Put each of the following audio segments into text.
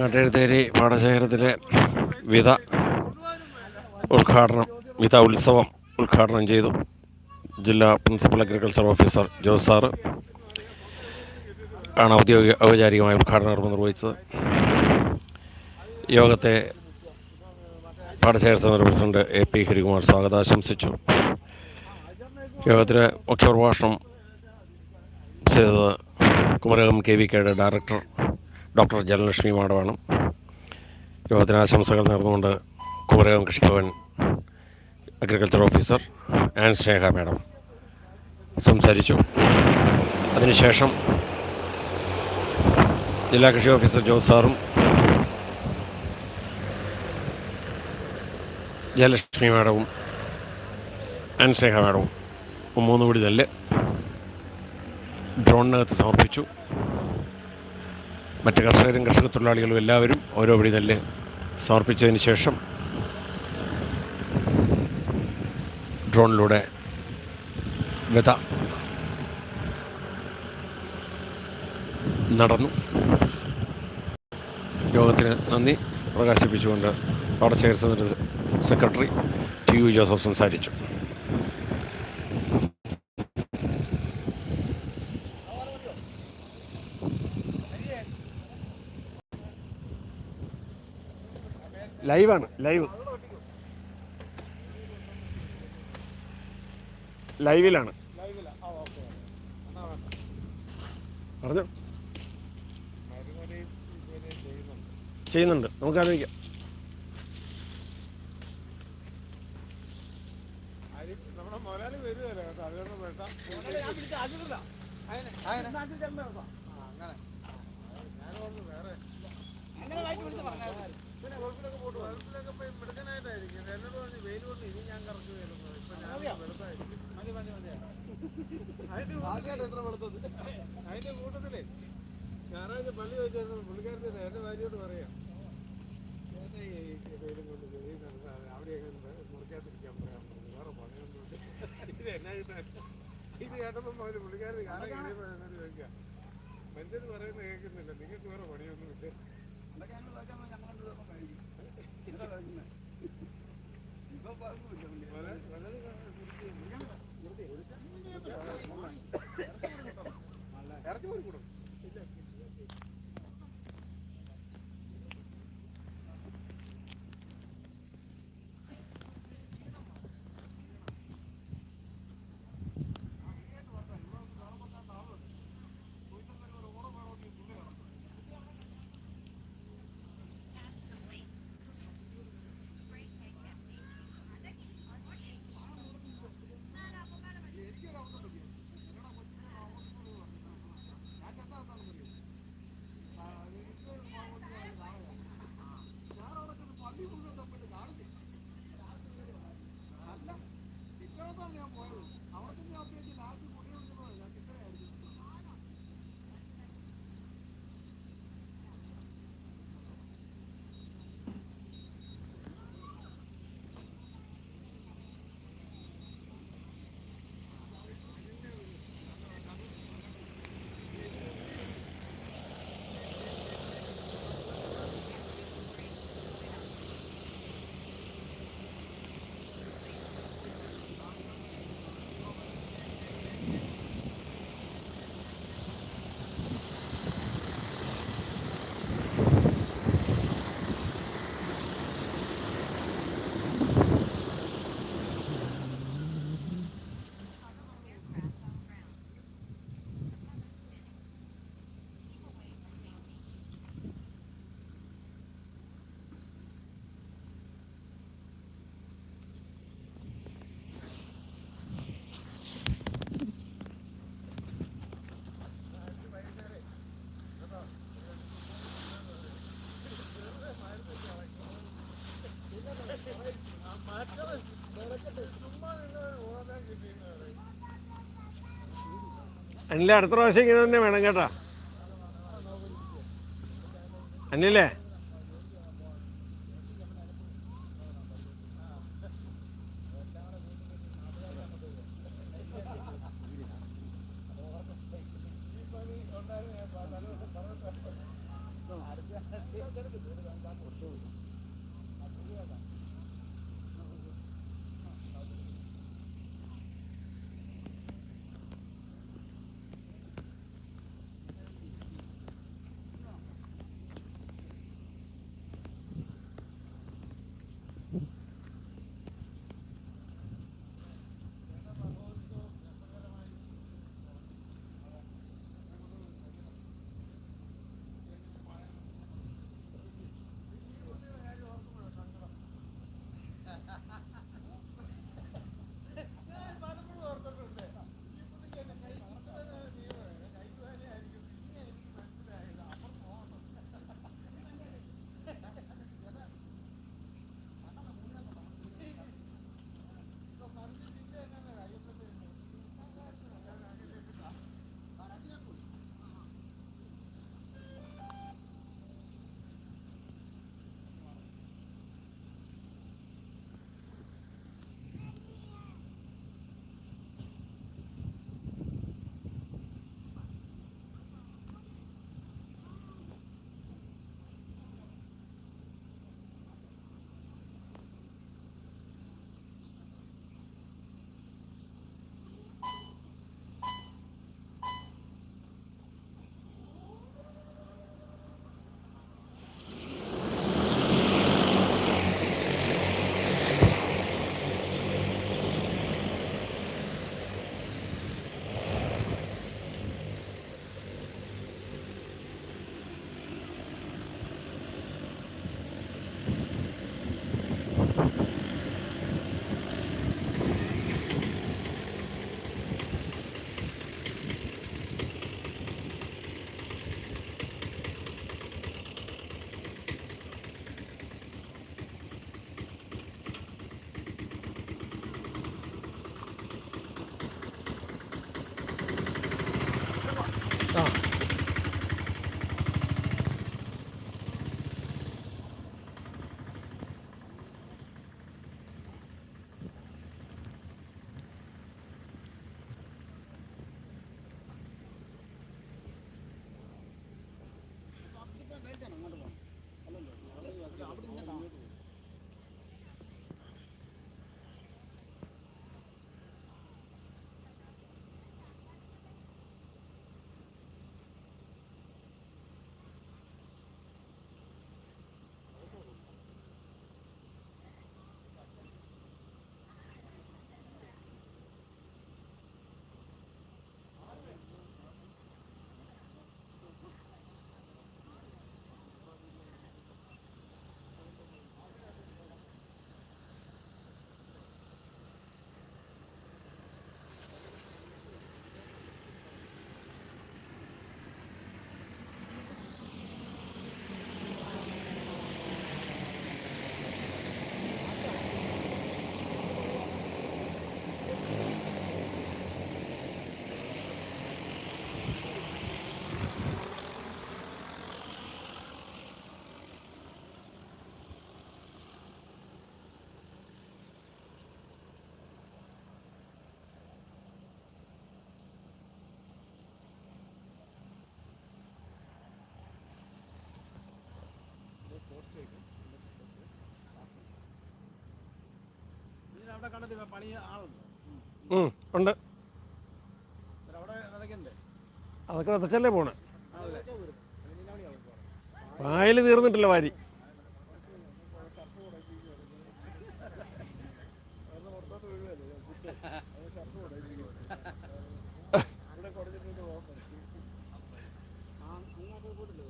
നാട്ടെഴുത്തേരി പാടശേഖരത്തിലെ വിത ഉദ്ഘാടനം വിത ഉത്സവം ഉദ്ഘാടനം ചെയ്തു ജില്ലാ principal agriculture officer Jose sir. ആണ് ഔദ്യോഗിക ഔപചാരികമായ ഉദ്ഘാടന നിർവഹിച്ചത്. യോഗത്തെ പാടശേഖര സമിതി പ്രസിഡന്റ് എ പി ഹരികുമാർ സ്വാഗതം ആശംസിച്ചു യോഗത്തിന് മുഖ്യപ്രഭാഷണം ചെയ്തത് കുമരകം കെ വി കെയുടെ ഡയറക്ടർ ഡോക്ടർ ജലലക്ഷ്മി മാഡമാണ് യോഗത്തിന് ആശംസകൾ നേർന്നുകൊണ്ട് Kumarakom Krishibhavan agriculture officer and Sneha madam സംസാരിച്ചു. അതിനുശേഷം ജില്ലാ കൃഷി ഓഫീസർ ജോസ് സാറും ജയലക്ഷ്മി മാഡവും ആൻ സ്നേഹ മാഡവും മൂന്ന് കൂടി നെല്ല് ഡ്രോണിനകത്ത് സമർപ്പിച്ചു. മറ്റ് കർഷകരും കർഷക തൊഴിലാളികളും എല്ലാവരും ഓരോ പിടി നെല്ല് സമർപ്പിച്ചതിന് ശേഷം ഡ്രോണിലൂടെ വിത നടന്നു. യോഗത്തിന് നന്ദി പ്രകാശിപ്പിച്ചുകൊണ്ട് പാടശേഖര സമിതി സെക്രട്ടറി ടി യു ജോസഫ് സംസാരിച്ചു. ലൈവാണ് ലൈവ്. ലൈവിലാണ്. പറഞ്ഞു? ചെയ്യുന്നുണ്ട്. നമുക്ക് ആലോചിക്കാം. അങ്ങനെ ഞാനോട് വേറെ പിന്നെ ഗൾഫിലൊക്കെ പോട്ട് ഗൾഫിലൊക്കെ പോയി എന്നോട് പറഞ്ഞ് വെയിൽ കൊണ്ട് ഇനി ഞാൻ കറക്റ്റ് വരുന്നത് ഇപ്പൊ ഞാൻ വെളുത്തായിരിക്കും അതിന്റെ കൂട്ടത്തിലേ ഞായറാഴ്ച പള്ളി വെച്ചാൽ പുള്ളിക്കാരത്തി എന്റെ ഭാര്യയോട് പറയാം. വെയിലും കൊണ്ട് വെയിൽ അവിടെയൊക്കെ മുറിക്കാതിരിക്കാൻ പറയാൻ പറഞ്ഞു. വേറെ പണിയൊന്നുമില്ല. ഇത് എന്നാ കിട്ടാൻ ഇത് കേട്ടപ്പോൾ മുതൽ പുള്ളിക്കാരൻ കാലം കഴിയുമ്പോൾ എന്നോട് ചോദിക്കാം മനുഷ്യർ പറയുന്നത് കേൾക്കുന്നില്ല. നിങ്ങൾക്ക് വേറെ പണിയൊന്നുമില്ല. വളരെ- വളരെ അനിലെ അടുത്ത പ്രാവശ്യം ഇങ്ങനെ തന്നെ വേണം കേട്ടാ. അനിലേ ഉണ്ട്. അതൊക്കെ വിതച്ചല്ലേ പോണേ. വായിൽ പായൽ തീർന്നിട്ടില്ല വാരി. അങ്ങോട്ട് പോയിട്ടില്ലേ?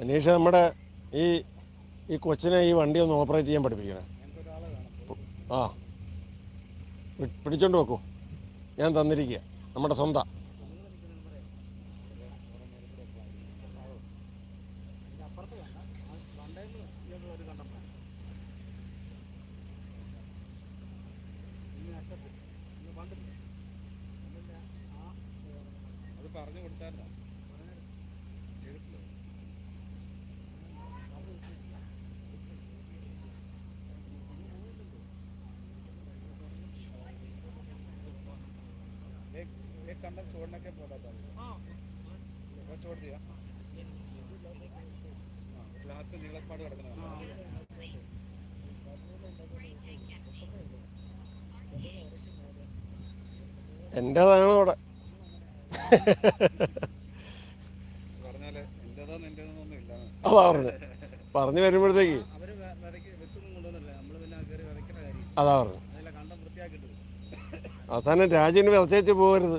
അനീഷ നമ്മുടെ ഈ ഈ കൊച്ചിനെ ഈ വണ്ടി ഒന്ന് ഓപ്പറേറ്റ് ചെയ്യാൻ പഠിപ്പിക്കണം. ആ. പിടിച്ചോണ്ട് വെക്കൂ. ഞാൻ തന്നിരിക്കുക നമ്മുടെ സ്വന്തം. കണ്ട ചുവടിനൊക്കെ പോകാത്ത ചുവട് ചെയ്യാം. ലാസ്റ്റ് നീളപ്പാട് കിടക്കണം എന്റേതാണ് അവിടെ അതാ പറഞ്ഞു. പറഞ്ഞു വരുമ്പോഴത്തേക്ക്. അതാ പറഞ്ഞു. അവസാനം രാജുവിന് വിറച്ചേച്ച് പോകരുത്.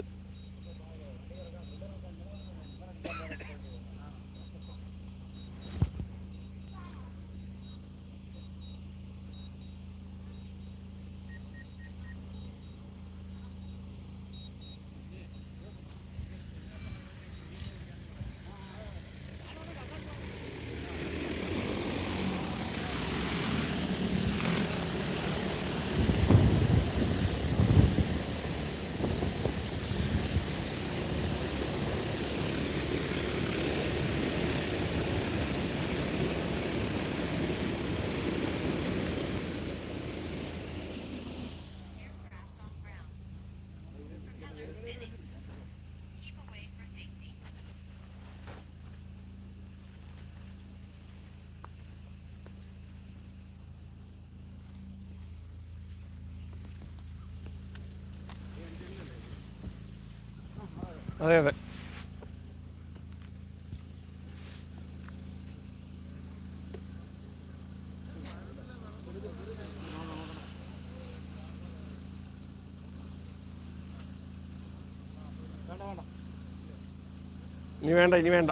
അതെ അതെ. ഇനി വേണ്ട ഇനി വേണ്ട.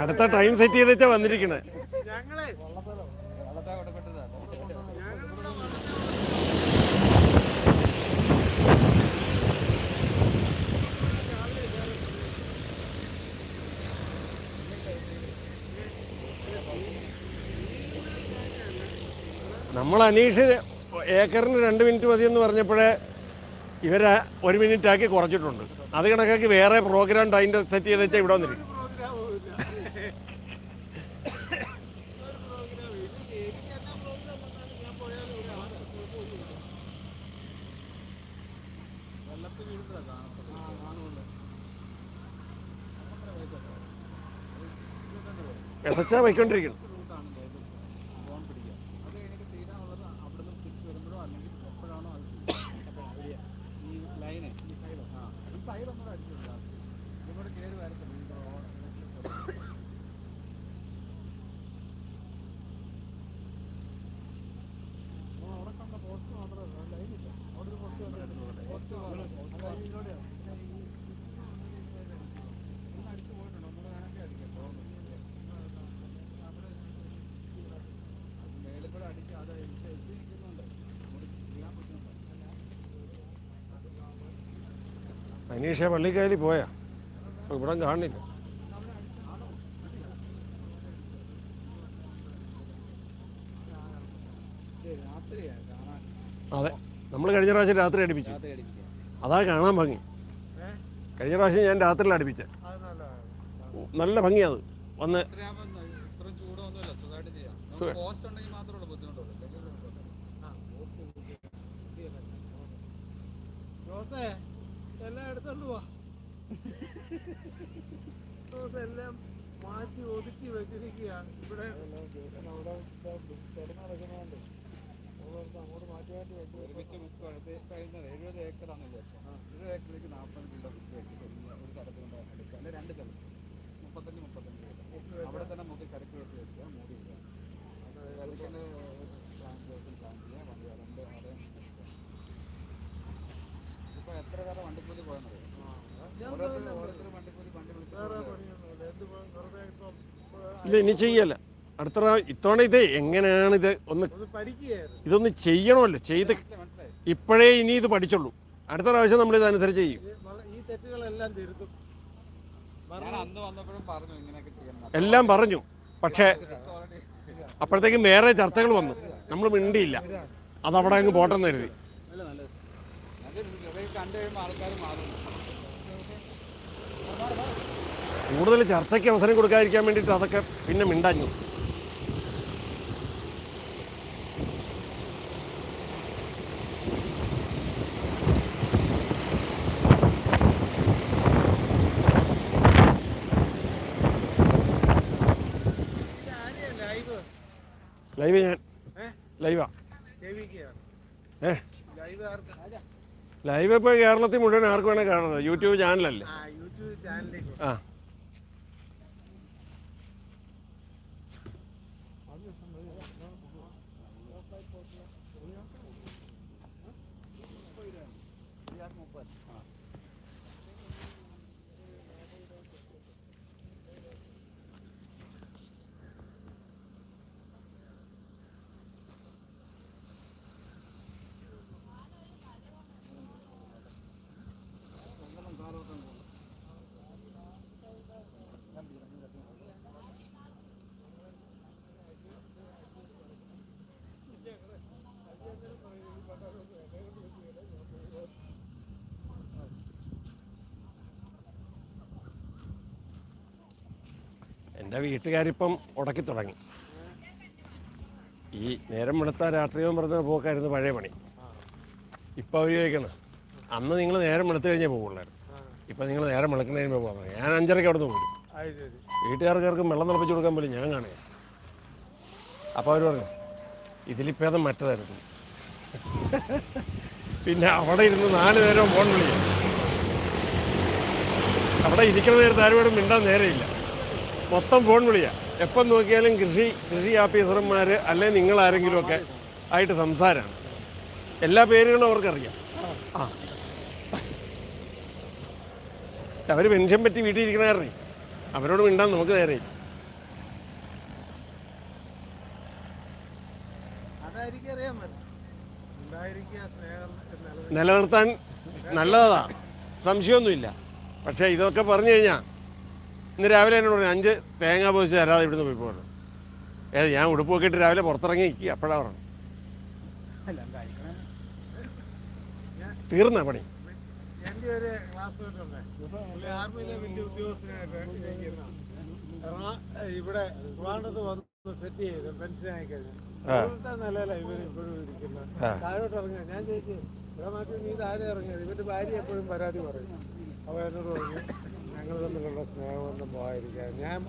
അടുത്ത ടൈം സെറ്റ് ചെയ്തിട്ടാ വന്നിരിക്കണേ. നമ്മൾ അനീഷ് ഏക്കറിന് രണ്ട് മിനിറ്റ് മതിയെന്ന് പറഞ്ഞപ്പോഴേ ഇവരെ ഒരു മിനിറ്റ് ആക്കി കുറച്ചിട്ടുണ്ട്. അത് കണക്കാക്കി വേറെ പ്രോഗ്രാം ടൈം സെറ്റ് ചെയ്തിട്ട് ഇവിടെ വന്നിരിക്കും. പ്രോഗ്രാമും ഇല്ല അനീഷ പള്ളിക്കായലിൽ പോയാ. ഇവിടെ കാണില്ല. അതെ നമ്മൾ കഴിഞ്ഞ പ്രാവശ്യം രാത്രി അടുപ്പിച്ചു. അതാ കാണാൻ ഭംഗി. കഴിഞ്ഞ പ്രാവശ്യം ഞാൻ രാത്രിയിൽ അടുപ്പിച്ച. നല്ല ഭംഗിയത് വന്ന് ബുദ്ധിമുട്ടുള്ളൂ. എല്ലാം എടുത്തോണ്ട് പോവാ. എല്ലാം മാറ്റി ഒതുക്കി വെച്ചിരിക്കുകയാണ്. ഇവിടെ അങ്ങോട്ട് മാറ്റി മാറ്റി വെച്ചു ഒരുമിച്ച് ബുക്ക് കഴിയുന്നത് എഴുപത് ഏക്കറാണ് വിചാരിച്ചത് എഴുപത് ഏക്കറിലേക്ക് നാൽപ്പത് കിലോ ബുക്ക് വെച്ചിട്ട് ഒരു ഒരു സ്ഥലത്ത് കൊണ്ട് എടുക്കുക. അല്ലെങ്കിൽ രണ്ട് സ്ഥലത്ത് മുപ്പത്തഞ്ച് മുപ്പത്തഞ്ച് അവിടെ തന്നെ മുക്കി കരക്ക് വെച്ച് വെക്കുക മൂടി വിടുക കരക്കിന് പ്ലാൻ ദിവസം പ്ലാൻ ചെയ്യുക വണ്ടി രണ്ട് ആരെയും ഇപ്പൊ എത്ര പേരെ വണ്ടിക്കൂലി പോയെന്നറിയോ ഓരോരുത്തർ ഓരോരുത്തർ വണ്ടിക്കൂലി വണ്ടി വേറെ വിളിച്ചു പണിയൊന്നുമില്ല എന്ത് പ- ഇപ്പം ഇല്ല ഇനി ചെയ്യല്ല. അടുത്ത ഇത്തവണ ഇത് എങ്ങനെയാണ് ഇത് ഒന്ന് ഇതൊന്ന് ചെയ്യണമല്ലോ. ചെയ്ത് ഇപ്പോഴേ ഇനി ഇത് പഠിച്ചുള്ളൂ അടുത്ത പ്രാവശ്യം നമ്മൾ ഇതനുസരിച്ച് ചെയ്യും. ഈ തെറ്റുകളെല്ലാം തിരുത്തും. ഞാൻ അന്ന് വന്നപ്പോഴും പറഞ്ഞു ഇങ്ങനെയൊക്കെ ചെയ്യണം എല്ലാം പറഞ്ഞു. പക്ഷേ അപ്പോഴത്തേക്കും വേറെ ചർച്ചകൾ വന്നു. നമ്മൾ മിണ്ടിയില്ല. അതവിടെ അങ്ങ് പോട്ടെന്ന് കരുതി നല്ല നല്ലത് അത് ഇവയെ കണ്ടു കഴിയുമ്പോൾ ആൾക്കാർ മാറും. കൂടുതൽ ചർച്ചയ്ക്ക് അവസരം കൊടുക്കാതിരിക്കാൻ വേണ്ടിയിട്ട് അതൊക്കെ പിന്നെ മിണ്ടാഞ്ഞു. ലൈവ്? ലൈവ് ഞാൻ. ഏ? ലൈവാ. ഏ? ലൈവ് ഇപ്പോൾ കേരളത്തിൽ മുഴുവൻ ആർക്ക് വേണേൽ കാണുന്നത്? യൂട്യൂബ് ചാനലല്ലേ ആ. എന്റെ വീട്ടുകാരിപ്പം ഉടക്കി തുടങ്ങി. ഈ നേരം വെളുത്ത രാഷ്ട്രീയവും പറഞ്ഞ പോക്കായിരുന്നു പഴയ പണി. ഇപ്പം അവർ ചോദിക്കണം അന്ന് നിങ്ങൾ നേരം വെളുത്തു കഴിഞ്ഞേ പോകുള്ളായിരുന്നു ഇപ്പം നിങ്ങൾ നേരം വെളുക്കുന്നതിന് പോകാൻ ഞാൻ അഞ്ചരയ്ക്ക് അവിടെ നിന്ന് പോകും വീട്ടുകാർക്കാർക്കും വെള്ളം തിളപ്പിച്ച് കൊടുക്കാൻ പോലും ഞാൻ കാണുക അപ്പോൾ അവർ പറഞ്ഞു ഇതിലിപ്പേതം മറ്റതായിരുന്നു. പിന്നെ അവിടെ ഇരുന്ന് നാല് നേരം ഫോൺ വിളിക്കും. അവിടെ ഇരിക്കുന്ന നേരത്ത് ആരോടും മിണ്ടാൻ നേരെയില്ല മൊത്തം ഫോൺ വിളിയാ. എപ്പം നോക്കിയാലും കൃഷി കൃഷി ഓഫീസർമാർ അല്ലെ നിങ്ങൾ ആരെങ്കിലും ഒക്കെ ആയിട്ട് സംസാരമാണ് എല്ലാ പേരുകളും അവർക്കറിയാം. ആ. അവർ പെൻഷൻ പറ്റി വീട്ടിൽ ഇരിക്കണേ കാരണം. അവരോട് മിണ്ടാൻ നമുക്ക് നേരെ നിലനിർത്താൻ നല്ലതാ. സംശയമൊന്നുമില്ല. പക്ഷേ ഇതൊക്കെ പറഞ്ഞു കഴിഞ്ഞാൽ ഇന്ന് രാവിലെ എന്നോട് പറഞ്ഞു അഞ്ച് തേങ്ങ പോയിച്ച് തരാതെ ഇവിടുന്ന് പോയി പോകണം ഏത് ഞാൻ ഉടുപ്പ് നോക്കിയിട്ട് രാവിലെ പുറത്തിറങ്ങി നിൽക്കുക അപ്പോഴാണ് പറഞ്ഞു തീർന്ന പണി. ഇവിടെ ട്രിവാൻഡ്രത്ത് വന്ന് സെറ്റ് ചെയ്ത് പെൻഷൻ ആയി കഴിഞ്ഞു ആ. ഇവിടുത്തെ നിലയിലാണ് ഇവർ ഇപ്പോഴും ഇരിക്കുന്നത് താഴോട്ട് ഇറങ്ങുക. ഞാൻ ചോദിച്ചു ഇവിടെ മാറ്റി നീ താഴെ ഇറങ്ങിയത് ഇവന്റെ ഭാര്യ എപ്പോഴും പരാതി പറയും. അവ എന്നോട് പറഞ്ഞു ഞങ്ങൾ തമ്മിലുള്ള സ്നേഹബന്ധം പോകാതിരിക്കാൻ. ഞാൻ